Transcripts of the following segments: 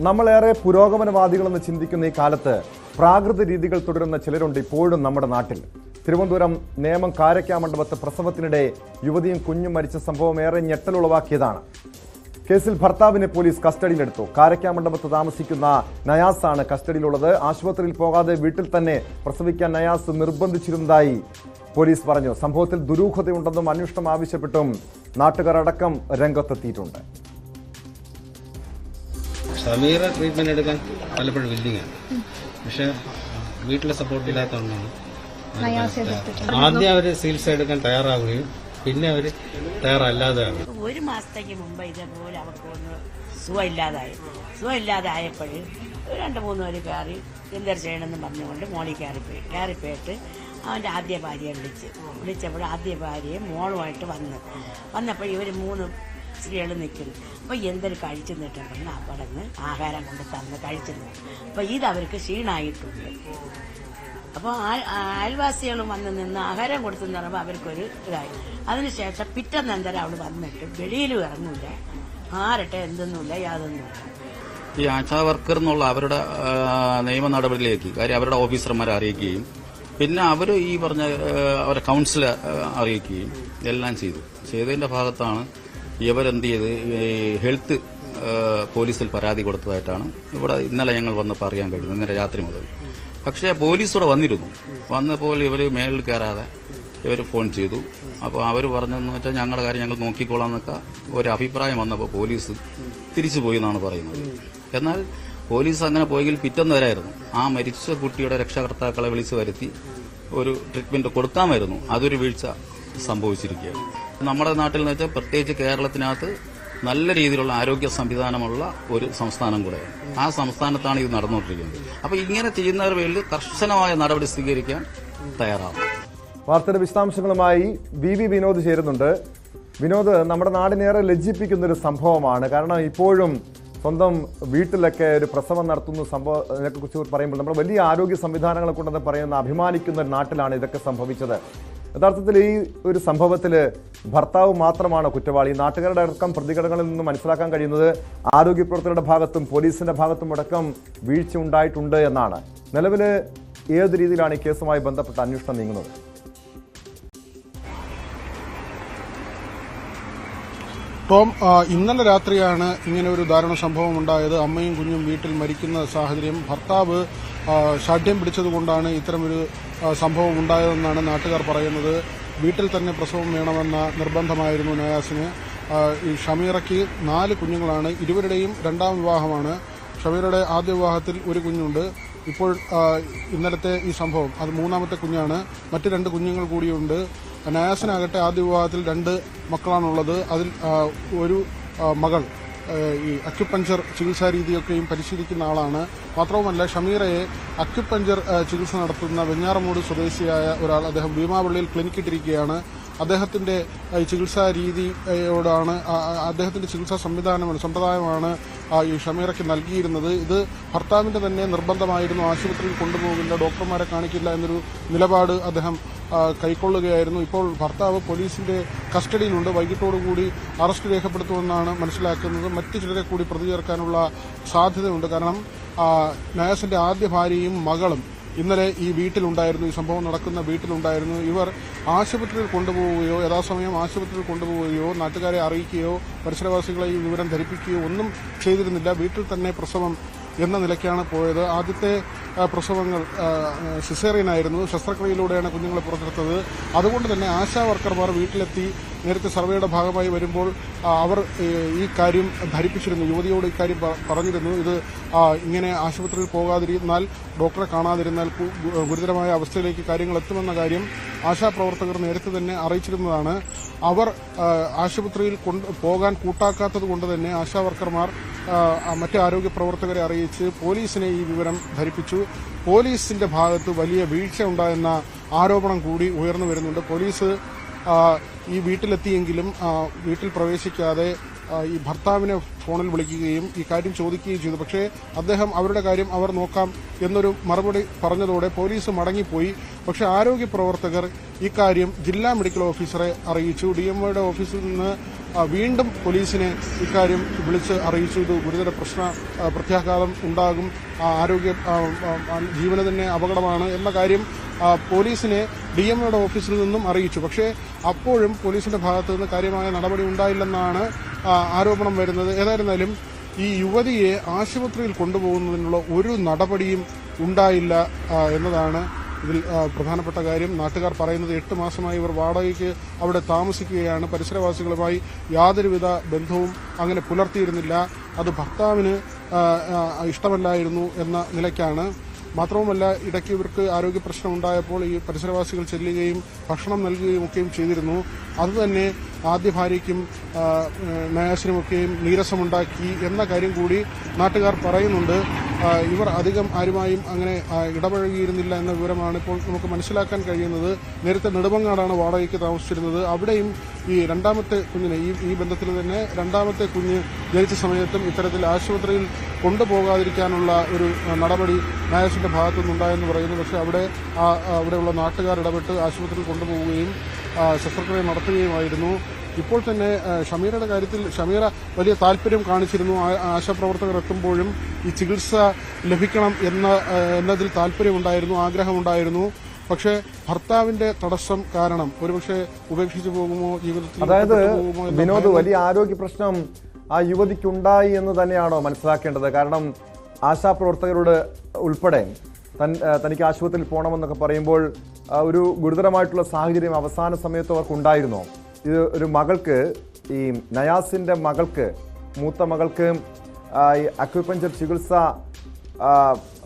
നമ്മളേറെ പുരോഗമനവാദികളെന്ന് ചിന്തിക്കുന്ന ഈ കാലത്ത് പ്രാകൃത രീതികൾ തുടരുന്ന ചിലരുണ്ട് ഇപ്പോഴും നമ്മുടെ നാട്ടിൽ. തിരുവനന്തപുരം നേമം കാരക്കാ മണ്ഡപത്ത് പ്രസവത്തിനിടെ യുവതിയും കുഞ്ഞും മരിച്ച സംഭവം ഏറെ ഞെട്ടലുളവാക്കിയതാണ് കേസിൽ ഭർത്താവിനെ പോലീസ് കസ്റ്റഡിയിലെടുത്തു. കാരക്കാ മണ്ഡപത്ത് താമസിക്കുന്ന നയാസ് ആണ് കസ്റ്റഡിയിലുള്ളത്. ആശുപത്രിയിൽ പോകാതെ വീട്ടിൽ തന്നെ പ്രസവിക്കാൻ നയാസ് നിർബന്ധിച്ചിരുന്നതായി പോലീസ് പറഞ്ഞു. സംഭവത്തിൽ ദുരൂഹതയുണ്ടെന്നും അന്വേഷണം ആവശ്യപ്പെട്ടും നാട്ടുകാരടക്കം രംഗത്തെത്തിയിട്ടുണ്ട്. സമീറ ട്രീറ്റ്മെന്റ് എടുക്കാൻ പലപ്പോഴും വില്ലിങ്ങാണ് പക്ഷേ വീട്ടിലെ സപ്പോർട്ട് ഇല്ലാത്തതുകൊണ്ടാണ് ആദ്യം അവർ ചികിത്സ എടുക്കാൻ തയ്യാറാവുകയും പിന്നെ അവർ തയ്യാറല്ലാതെ ആവുകയും ഒരു മാസത്തേക്ക് മുമ്പ് ഇതേപോലെ അവർക്ക് ഒന്ന് സുഖമില്ലാതായി. സുഖമില്ലാതായപ്പോൾ രണ്ട് മൂന്ന് പേര് കയറി എന്തൊരു ചെയ്യണമെന്ന് പറഞ്ഞുകൊണ്ട് മോളിൽ കയറിപ്പോയി കയറിപ്പോയിട്ട് അവന്റെ ആദ്യ ഭാര്യയെ വിളിച്ച് വിളിച്ചപ്പോൾ ആദ്യ ഭാര്യയെ മോളുമായിട്ട് വന്ന്. വന്നപ്പോൾ ഇവർ മൂന്ന് സ്ത്രീകൾ നിൽക്കുന്നത് അപ്പോൾ എന്തൊരു കഴിച്ചു നിന്നിട്ടുണ്ടെന്ന് അവിടെ നിന്ന് ആഹാരം കൊണ്ട് തന്ന് കഴിച്ചു അപ്പോൾ ഇത് അവർക്ക് ക്ഷീണമായിട്ടുണ്ട് അപ്പോൾ അയൽവാസികൾ വന്ന് നിന്ന് ആഹാരം കൊടുത്തെന്ന് പറയുമ്പോൾ അവർക്കൊരു ഇതായി. അതിനുശേഷം പിറ്റേന്ന് എന്തരം അവൾ വന്നിട്ട് വെളിയിലും ഇറങ്ങില്ല ആരട്ടെ എന്തൊന്നുമില്ല യാതൊന്നുമില്ല ഈ ആശാ വർക്കർ എന്നുള്ള അവരുടെ നിയമ നടപടിയിലേക്ക് കാര്യം അവരുടെ ഓഫീസർമാരെ അറിയിക്കുകയും പിന്നെ അവർ ഈ പറഞ്ഞ അവരുടെ അവരെ കൗൺസിലെ അറിയിക്കുകയും എല്ലാം ചെയ്തു. ചെയ്തതിന്റെ ഭാഗത്താണ് ഇവരെന്ത് ചെയ്ത് ഹെൽത്ത് പോലീസിൽ പരാതി കൊടുത്തതായിട്ടാണ് ഇവിടെ ഇന്നലെ ഞങ്ങൾ വന്നപ്പോൾ അറിയാൻ കഴിഞ്ഞത് ഇന്നലെ രാത്രി മുതൽ. പക്ഷേ പോലീസ് ഇവിടെ വന്നിരുന്നു. വന്നപ്പോൾ ഇവർ മേളിൽ കയറാതെ ഇവർ ഫോൺ ചെയ്തു. അപ്പോൾ അവർ പറഞ്ഞതെന്ന് വെച്ചാൽ ഞങ്ങളുടെ കാര്യം ഞങ്ങൾ നോക്കിക്കോളാം എന്നൊക്കെ ഒരു അഭിപ്രായം വന്നപ്പോൾ പോലീസ് തിരിച്ചു പോയി എന്നാണ് പറയുന്നത്. എന്നാൽ പോലീസ് അങ്ങനെ പോയെങ്കിൽ പിറ്റേന്ന് വരായിരുന്നു. ആ മരിച്ച കുട്ടിയുടെ രക്ഷകർത്താക്കളെ വിളിച്ചു വരുത്തി ഒരു ട്രീറ്റ്മെന്റ് കൊടുക്കാമായിരുന്നു. അതൊരു വീഴ്ച സംഭവിച്ചിരിക്കുകയാണ്. നമ്മുടെ നാട്ടിൽ എന്ന് വെച്ചാൽ പ്രത്യേകിച്ച് കേരളത്തിനകത്ത് നല്ല രീതിയിലുള്ള ആരോഗ്യ സംവിധാനമുള്ള ഒരു സംസ്ഥാനം കൂടെയാണ് ആ സംസ്ഥാനത്താണ് ഇത് നടന്നുകൊണ്ടിരിക്കുന്നത്. അപ്പൊ ഇങ്ങനെ ചെയ്യുന്നവരുടെ പേരിൽ കർശനമായ നടപടി സ്വീകരിക്കാൻ തയ്യാറാവും വാർത്തയുടെ വിശദാംശങ്ങളുമായി വി വി വിനോദ് ചേരുന്നുണ്ട്. വിനോദ് നമ്മുടെ നാടിനേറെ ലജ്ജിപ്പിക്കുന്ന ഒരു സംഭവമാണ്. കാരണം ഇപ്പോഴും സ്വന്തം വീട്ടിലൊക്കെ ഒരു പ്രസവം നടത്തുന്ന സംഭവം കുറിച്ച് പറയുമ്പോൾ നമ്മൾ വലിയ ആരോഗ്യ സംവിധാനങ്ങളെ കൊണ്ടെന്ന് പറയുന്ന അഭിമാനിക്കുന്ന ഒരു നാട്ടിലാണ് ഇതൊക്കെ സംഭവിച്ചത്. യഥാർത്ഥത്തിൽ ഈ ഒരു സംഭവത്തിൽ ഭർത്താവ് മാത്രമാണ് കുറ്റവാളി. നാട്ടുകാരുടെ അടക്കം പ്രതികരണങ്ങളിൽ നിന്ന് മനസ്സിലാക്കാൻ കഴിയുന്നത് ആരോഗ്യ പ്രവർത്തകരുടെ ഭാഗത്തും പോലീസിന്റെ ഭാഗത്തും അടക്കം വീഴ്ച ഉണ്ടായിട്ടുണ്ട് എന്നാണ്. നിലവിൽ ഏത് രീതിയിലാണ് ഈ കേസുമായി ബന്ധപ്പെട്ട അന്വേഷണം നീങ്ങുന്നത്? ടോം ഇന്നലെ രാത്രിയാണ് ഇങ്ങനെ ഒരു ദാരുണ സംഭവം ഉണ്ടായത്. അമ്മയും കുഞ്ഞും വീട്ടിൽ മരിക്കുന്ന സാഹചര്യം. ഭർത്താവ് ആ, ശാഠ്യം പിടിച്ചതുകൊണ്ടാണ് ഇത്തരമൊരു സംഭവം ഉണ്ടായതെന്നാണ് നാട്ടുകാർ പറയുന്നത്. വീട്ടിൽ തന്നെ പ്രസവം വേണമെന്ന നിർബന്ധമായിരുന്നു നയാസിന്. ഈ ഷമീറയ്ക്ക് നാല് കുഞ്ഞുങ്ങളാണ്. ഇരുവരുടെയും രണ്ടാം വിവാഹമാണ്. ഷമീറയുടെ ആദ്യ വിവാഹത്തിൽ ഒരു കുഞ്ഞുണ്ട്. ഇപ്പോൾ ഇന്നലത്തെ ഈ സംഭവം അത് മൂന്നാമത്തെ കുഞ്ഞാണ്. മറ്റ് രണ്ട് കുഞ്ഞുങ്ങൾ കൂടിയുണ്ട്. നയാസിനാകട്ടെ ആദ്യ വിവാഹത്തിൽ രണ്ട് മക്കളാണുള്ളത്. അതിൽ ഒരു മകൾ. ഈ അക്യുപഞ്ചർ ചികിത്സാ രീതിയൊക്കെയും പരിശീലിക്കുന്ന ആളാണ്. മാത്രവുമല്ല ഷമീറയെ അക്യുപഞ്ചർ ചികിത്സ നടത്തുന്ന വെഞ്ഞാറമൂട് സ്വദേശിയായ ഒരാൾ അദ്ദേഹം ഭീമാപള്ളിയിൽ ക്ലിനിക്കിട്ടിരിക്കുകയാണ് അദ്ദേഹത്തിന്റെ ചികിത്സാ രീതിയോടാണ് അദ്ദേഹത്തിന്റെ ചികിത്സാ സംവിധാനമാണ് സമ്പ്രദായമാണ് ഈ ഷമീറയ്ക്ക് നൽകിയിരുന്നത്. ഇത് ഭർത്താവിന്റെ തന്നെ നിർബന്ധമായിരുന്നു. ആശുപത്രിയിൽ കൊണ്ടുപോകില്ല ഡോക്ടർമാരെ കാണിക്കില്ല എന്നൊരു നിലപാട് അദ്ദേഹം കൈക്കൊള്ളുകയായിരുന്നു. ഇപ്പോൾ ഭർത്താവ് പോലീസിന്റെ കസ്റ്റഡിയിലുണ്ട്. വൈകിട്ടോടുകൂടി അറസ്റ്റ് രേഖപ്പെടുത്തുമെന്നാണ് മനസ്സിലാക്കുന്നത്. മറ്റു ചിലരെ കൂടി പ്രതി ചേർക്കാനുള്ള സാധ്യതയുണ്ട്. കാരണം നയാസിന്റെ ആദ്യ ഭാര്യയും മകളും ഇന്നലെ ഈ വീട്ടിലുണ്ടായിരുന്നു. ഈ സംഭവം നടക്കുന്ന വീട്ടിലുണ്ടായിരുന്നു. ഇവർ ആശുപത്രിയിൽ കൊണ്ടുപോവുകയോ യഥാസമയം ആശുപത്രിയിൽ കൊണ്ടുപോവുകയോ നാട്ടുകാരെ അറിയിക്കുകയോ പരിസരവാസികളെ ഈ വിവരം ധരിപ്പിക്കുകയോ ഒന്നും ചെയ്തിരുന്നില്ല. വീട്ടിൽ തന്നെ പ്രസവം എന്ന നിലയ്ക്കാണ് പോയത്. ആദ്യത്തെ പ്രസവങ്ങൾ സിസേറിയൻ ആയിരുന്നു ശസ്ത്രക്രിയയിലൂടെയാണ് കുഞ്ഞുങ്ങളെ പുറത്തെടുത്തത്. അതുകൊണ്ട് തന്നെ ആശാ വർക്കർമാർ വീട്ടിലെത്തി നേരത്തെ സർവേയുടെ ഭാഗമായി വരുമ്പോൾ അവർ ഈ കാര്യം ധരിപ്പിച്ചിരുന്നു. യുവതിയോട് ഇക്കാര്യം പറഞ്ഞിരുന്നു. ഇത് ഇങ്ങനെ ആശുപത്രിയിൽ പോകാതിരുന്നാൽ ഡോക്ടറെ കാണാതിരുന്നാൽ ഗുരുതരമായ അവസ്ഥയിലേക്ക് കാര്യങ്ങൾ എത്തുമെന്ന കാര്യം ആശാപ്രവർത്തകർ നേരത്തെ തന്നെ അറിയിച്ചിരുന്നതാണ്. അവർ ആശുപത്രിയിൽ കൊണ്ട് പോകാൻ കൂട്ടാക്കാത്തത് കൊണ്ട് തന്നെ ആശാ വർക്കർമാർ ആ, ആ, മറ്റ് ആരോഗ്യ പ്രവർത്തകരെ അറിയിച്ച് പോലീസിനെ ഈ വിവരം ധരിപ്പിച്ചു. പോലീസിന്റെ ഭാഗത്ത് വലിയ വീഴ്ച ഉണ്ടായെന്ന ആരോപണം കൂടി ഉയർന്നു വരുന്നുണ്ട്. പോലീസ് ഈ വീട്ടിലെത്തിയെങ്കിലും വീട്ടിൽ പ്രവേശിക്കാതെ ഈ ഭർത്താവിനെ ഫോണിൽ വിളിക്കുകയും ഈ കാര്യം ചോദിക്കുകയും ചെയ്തു. പക്ഷേ അദ്ദേഹം അവരുടെ കാര്യം അവർ നോക്കാം എന്നൊരു മറുപടി പറഞ്ഞതോടെ പോലീസ് മടങ്ങിപ്പോയി. പക്ഷെ ആരോഗ്യ പ്രവർത്തകർ ഇക്കാര്യം ജില്ലാ മെഡിക്കൽ ഓഫീസറെ അറിയിച്ചു. ഡി എംഒയുടെ ഓഫീസിൽ നിന്ന് വീണ്ടും പോലീസിനെ ഇക്കാര്യം വിളിച്ച് അറിയിച്ചു. ഇത് ഗുരുതര പ്രശ്ന പ്രത്യാഘാതം ഉണ്ടാകും. ആരോഗ്യ ജീവന് തന്നെ അപകടമാണ് എന്ന കാര്യം പോലീസിനെ ഡി എം ഓഫീസിൽ നിന്നും അറിയിച്ചു. പക്ഷേ അപ്പോഴും പോലീസിന്റെ ഭാഗത്തു നിന്ന് കാര്യമായ നടപടി ഉണ്ടായില്ലെന്നാണ് ആരോപണം വരുന്നത്. ഏതായിരുന്നാലും ഈ യുവതിയെ ആശുപത്രിയിൽ കൊണ്ടുപോകുന്നതിനുള്ള ഒരു നടപടിയും ഉണ്ടായില്ല എന്നതാണ് ഇതിൽ പ്രധാനപ്പെട്ട കാര്യം നാട്ടുകാർ പറയുന്നത് എട്ട് മാസമായി ഇവർ വാടകയ്ക്ക് അവിടെ താമസിക്കുകയാണ്. പരിസരവാസികളുമായി യാതൊരുവിധ ബന്ധവും അങ്ങനെ പുലർത്തിയിരുന്നില്ല. അത് ഭർത്താവിന് ഇഷ്ടമല്ലായിരുന്നു എന്ന നിലയ്ക്കാണ്. മാത്രവുമല്ല ഇടയ്ക്ക് ഇവർക്ക് ആരോഗ്യ പ്രശ്നം ഉണ്ടായപ്പോൾ ഈ പരിസരവാസികൾ ചെല്ലുകയും ഭക്ഷണം നൽകുകയും ഒക്കെയും ചെയ്തിരുന്നു. അതുതന്നെ ആദ്യ ഭാര്യയ്ക്കും നയാസിനുമൊക്കെയും നീരസമുണ്ടാക്കി എന്ന കാര്യം കൂടി നാട്ടുകാർ പറയുന്നുണ്ട്. ഇവർ അധികം ആരുമായും അങ്ങനെ ഇടപഴകിയിരുന്നില്ല എന്ന വിവരമാണ് ഇപ്പോൾ നമുക്ക് മനസ്സിലാക്കാൻ കഴിയുന്നത്. നേരത്തെ നെടുമങ്ങാടാണ് വാടകയ്ക്ക് താമസിച്ചിരുന്നത്. അവിടെയും ഈ രണ്ടാമത്തെ കുഞ്ഞിനെ ഈ ഈ ബന്ധത്തിൽ തന്നെ രണ്ടാമത്തെ കുഞ്ഞ് ജനിച്ച സമയത്തും ഇത്തരത്തിൽ ആശുപത്രിയിൽ കൊണ്ടുപോകാതിരിക്കാനുള്ള ഒരു നടപടി നായസിന്റെ ഭാഗത്തുനിന്നുണ്ടായെന്ന് പറയുന്നു. പക്ഷേ അവിടെ അവിടെയുള്ള നാട്ടുകാർ ഇടപെട്ട് ആശുപത്രിയിൽ കൊണ്ടുപോവുകയും ശസ്ത്രക്രിയ നടത്തുകയുമായിരുന്നു. ഇപ്പോൾ തന്നെ ഷമീറയുടെ കാര്യത്തിൽ ഷമീറ വലിയ താല്പര്യം കാണിച്ചിരുന്നു. ആശാപ്രവർത്തകർ എത്തുമ്പോഴും ഈ ചികിത്സ ലഭിക്കണം എന്ന എന്നതിൽ താല്പര്യമുണ്ടായിരുന്നു ആഗ്രഹമുണ്ടായിരുന്നു. പക്ഷേ ഭർത്താവിന്റെ തടസ്സം കാരണം ഒരുപക്ഷെ ഉപേക്ഷിച്ചു പോകുമോ ജീവിതത്തിൽ അതായത് വിനോദ് വലിയ ആരോഗ്യ പ്രശ്നം ആ യുവതിക്കുണ്ടായി എന്ന് തന്നെയാണോ മനസ്സിലാക്കേണ്ടത്? കാരണം ആശാപ്രവർത്തകരോട് ഉൾപ്പെടെ തൻ തനിക്ക് ആശുപത്രിയിൽ പോകണമെന്നൊക്കെ പറയുമ്പോൾ ഒരു ഗുരുതരമായിട്ടുള്ള സാഹചര്യം അവസാന സമയത്ത് അവർക്കുണ്ടായിരുന്നോ ഇത് ഒരു മകൾക്ക് ഈ നയാസിന്റെ മകൾക്ക് മൂത്ത മകൾക്ക് ഈ അക്യുപഞ്ചർ ചികിത്സ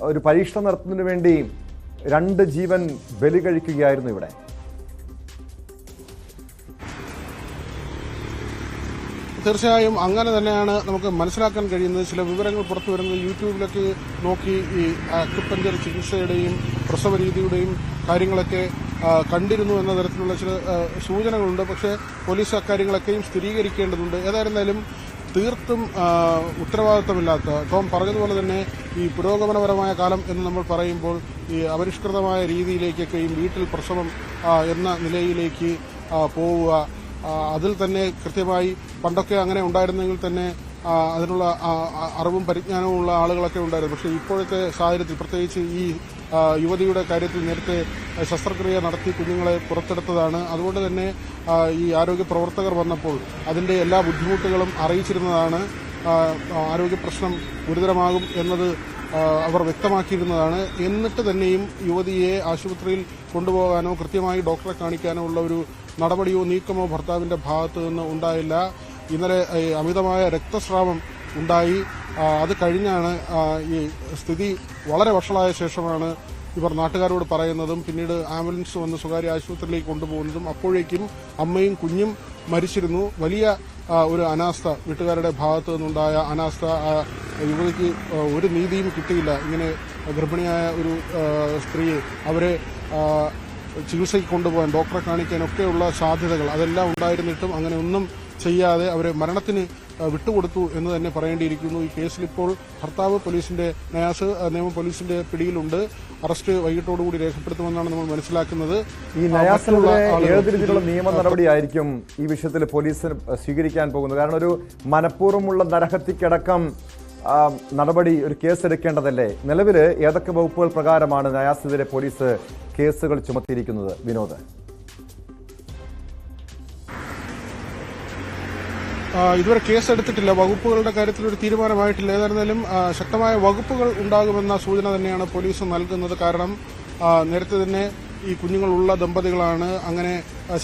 ഒരു പരീക്ഷണം നടത്തുന്നതിന് വേണ്ടി രണ്ട് ജീവൻ ബലി കഴിക്കുകയായിരുന്നു ഇവിടെ. തീർച്ചയായും അങ്ങനെ തന്നെയാണ് നമുക്ക് മനസ്സിലാക്കാൻ കഴിയുന്നത്. ചില വിവരങ്ങൾ പുറത്തു വരുന്നത് യൂട്യൂബിലൊക്കെ നോക്കി ഈ അക്യുപഞ്ചർ ചികിത്സയുടെയും പ്രസവ രീതിയുടെയും കാര്യങ്ങളൊക്കെ കണ്ടിരുന്നു എന്ന തരത്തിലുള്ള ചില സൂചനകളുണ്ട്. പക്ഷേ പോലീസ് അക്കാര്യങ്ങളൊക്കെയും സ്ഥിരീകരിക്കേണ്ടതുണ്ട്. ഏതായിരുന്നാലും തീർത്തും ഉത്തരവാദിത്തമില്ലാത്ത ടോം പറഞ്ഞതുപോലെ തന്നെ ഈ പുരോഗമനപരമായ കാലം എന്ന് നമ്മൾ പറയുമ്പോൾ ഈ അപരിഷ്കൃതമായ രീതിയിലേക്കൊക്കെയും വീട്ടിൽ പ്രസവം എന്ന നിലയിലേക്ക് പോവുക അതിൽ തന്നെ കൃത്യമായി പണ്ടൊക്കെ അങ്ങനെ ഉണ്ടായിരുന്നെങ്കിൽ തന്നെ അതിനുള്ള അറിവും പരിജ്ഞാനവും ഉള്ള ആളുകളൊക്കെ ഉണ്ടായിരുന്നു. പക്ഷേ ഇപ്പോഴത്തെ സാഹചര്യത്തിൽ പ്രത്യേകിച്ച് ഈ യുവതിയുടെ കാര്യത്തിൽ നേരത്തെ ശസ്ത്രക്രിയ നടത്തി കുഞ്ഞുങ്ങളെ പുറത്തെടുത്തതാണ്. അതുകൊണ്ട് തന്നെ ഈ ആരോഗ്യ പ്രവർത്തകർ വന്നപ്പോൾ അതിന്റെ എല്ലാ ബുദ്ധിമുട്ടുകളും അറിയിച്ചിരുന്നതാണ്. ആരോഗ്യ പ്രശ്നം ഗുരുതരമാകും എന്നത് അവർ വ്യക്തമാക്കിയിരുന്നതാണ്. എന്നിട്ട് തന്നെയും യുവതിയെ ആശുപത്രിയിൽ കൊണ്ടുപോകാനോ കൃത്യമായി ഡോക്ടറെ കാണിക്കാനോ ഉള്ള ഒരു നടപടിയോ നീക്കമോ ഭർത്താവിന്റെ ഭാഗത്തു നിന്ന് ഉണ്ടായില്ല. ഇന്നലെ അമിതമായ രക്തസ്രാവം ഉണ്ടായി. അത് കഴിഞ്ഞാണ് ഈ സ്ഥിതി വളരെ വഷളായ ശേഷമാണ് ഇവർ നാട്ടുകാരോട് പറയുന്നതും പിന്നീട് ആംബുലൻസ് വന്ന് സ്വകാര്യ ആശുപത്രിയിലേക്ക് കൊണ്ടുപോകുന്നതും അപ്പോഴേക്കും അമ്മയും കുഞ്ഞും മരിച്ചിരുന്നു. വലിയ ഒരു അനാസ്ഥ വീട്ടുകാരുടെ ഭാഗത്തു നിന്നുണ്ടായ അനാസ്ഥ യുവതിക്ക് ഒരു നീതിയും കിട്ടിയില്ല. ഇങ്ങനെ ഗർഭിണിയായ ഒരു സ്ത്രീയെ അവരെ ചികിത്സയ്ക്ക് കൊണ്ടുപോകാൻ ഡോക്ടറെ കാണിക്കാനൊക്കെയുള്ള സാധ്യതകൾ അതെല്ലാം ഉണ്ടായിരുന്നിട്ടും അങ്ങനെ ഒന്നും ചെയ്യാതെ അവരെ മരണത്തിന് വിട്ടുകൊടുത്തു എന്ന് തന്നെ പറയേണ്ടിയിരിക്കുന്നു. ഈ കേസിൽ ഇപ്പോൾ ഭർത്താവ് പോലീസിന്റെ നയാസ് നിയമ പോലീസിന്റെ പിടിയിലുണ്ട്. അറസ്റ്റ് വൈകിട്ടോടുകൂടി രേഖപ്പെടുത്തുമെന്നാണ് നമ്മൾ മനസ്സിലാക്കുന്നത്. ഈ നയാസിലുള്ള ഏത് രീതിയിലുള്ള നിയമ നടപടിയായിരിക്കും ഈ വിഷയത്തിൽ പോലീസ് സ്വീകരിക്കാൻ പോകുന്നത്? കാരണം ഒരു മനഃപൂർവമുള്ള നരഹത്യക്കടക്കം ആ, നടപടി ഒരു കേസ് എടുക്കേണ്ടതല്ലേ നിലവിൽ ഏതൊക്കെ വകുപ്പുകൾ പ്രകാരമാണ് നയാസിനെതിരെ പോലീസ് കേസുകൾ ചുമത്തിയിരിക്കുന്നത്? വിനോദ്. ഇതുവരെ കേസെടുത്തിട്ടില്ല. വകുപ്പുകളുടെ കാര്യത്തിൽ ഒരു തീരുമാനമായിട്ടില്ല. ഏതായിരുന്നാലും ശക്തമായ വകുപ്പുകൾ ഉണ്ടാകുമെന്ന സൂചന തന്നെയാണ് പോലീസ് നൽകുന്നത്. കാരണം നേരത്തെ തന്നെ ഈ കുഞ്ഞുങ്ങളുള്ള ദമ്പതികളാണ്. അങ്ങനെ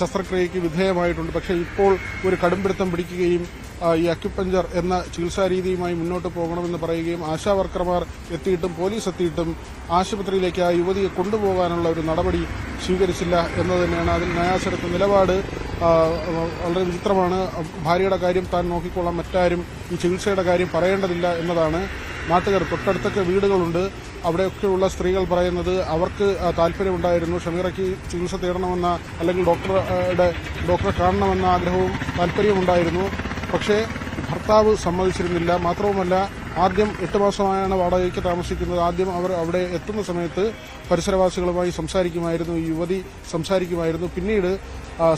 ശസ്ത്രക്രിയയ്ക്ക് വിധേയമായിട്ടുണ്ട്. പക്ഷേ ഇപ്പോൾ ഒരു കടുംപിടുത്തം പിടിക്കുകയും ഈ അക്യുപഞ്ചർ എന്ന ചികിത്സാ രീതിയുമായി മുന്നോട്ട് പോകണമെന്ന് പറയുകയും ആശാവർക്കർമാർ എത്തിയിട്ടും പോലീസ് എത്തിയിട്ടും ആശുപത്രിയിലേക്ക് ആ യുവതിയെ കൊണ്ടുപോകാനുള്ള ഒരു നടപടി സ്വീകരിച്ചില്ല എന്നത് തന്നെയാണ് അതിൽ നയാസെടുത്ത നിലപാട്. വളരെ വിചിത്രമാണ്. ഭാര്യയുടെ കാര്യം താൻ നോക്കിക്കൊള്ളാം മറ്റാരും ഈ ചികിത്സയുടെ കാര്യം പറയേണ്ടതില്ല എന്നതാണ്. നാട്ടുകാർ തൊട്ടടുത്തൊക്കെ വീടുകളുണ്ട്. അവിടെയൊക്കെയുള്ള സ്ത്രീകൾ പറയുന്നത് അവർക്ക് താല്പര്യമുണ്ടായിരുന്നു. ഷമീറയ്ക്ക് ചികിത്സ തേടണമെന്ന അല്ലെങ്കിൽ ഡോക്ടറുടെ ഡോക്ടറെ കാണണമെന്ന ആഗ്രഹവും താല്പര്യമുണ്ടായിരുന്നു പക്ഷേ ഭർത്താവ് സമ്മതിച്ചിരുന്നില്ല. മാത്രവുമല്ല ആദ്യം എട്ട് മാസമായാണ് വാടകയ്ക്ക് താമസിക്കുന്നത്. ആദ്യം അവർ അവിടെ എത്തുന്ന സമയത്ത് പരിസരവാസികളുമായി സംസാരിക്കുമായിരുന്നു. യുവതി സംസാരിക്കുമായിരുന്നു. പിന്നീട്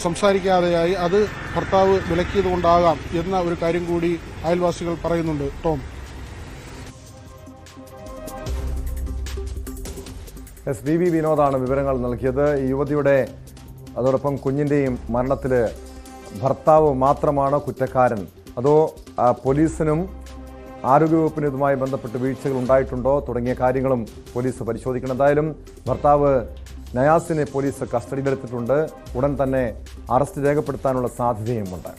സംസാരിക്കാതെയായി അത് ഭർത്താവ് വിലക്കിയതുകൊണ്ടാകാം എന്ന ഒരു കാര്യം കൂടി അയൽവാസികൾ പറയുന്നുണ്ട് ടോം. എസ് വി വി വിനോദാണ് വിവരങ്ങൾ നൽകിയത്. യുവതിയുടെ അതോടൊപ്പം കുഞ്ഞിന്റെയും മരണത്തിൽ ഭർത്താവ് മാത്രമാണ് കുറ്റക്കാരൻ. അതോ പോലീസിനും ആരോഗ്യവകുപ്പിനും ഇതുമായി ബന്ധപ്പെട്ട് വീഴ്ചകൾ ഉണ്ടായിട്ടുണ്ടോ തുടങ്ങിയ കാര്യങ്ങളും പോലീസ് പരിശോധിക്കണം. എന്തായാലും ഭർത്താവ് നയാസിനെ പോലീസ് കസ്റ്റഡിയിലെടുത്തിട്ടുണ്ട്. ഉടൻ തന്നെ അറസ്റ്റ് രേഖപ്പെടുത്താനുള്ള സാധ്യതയുമുണ്ട്.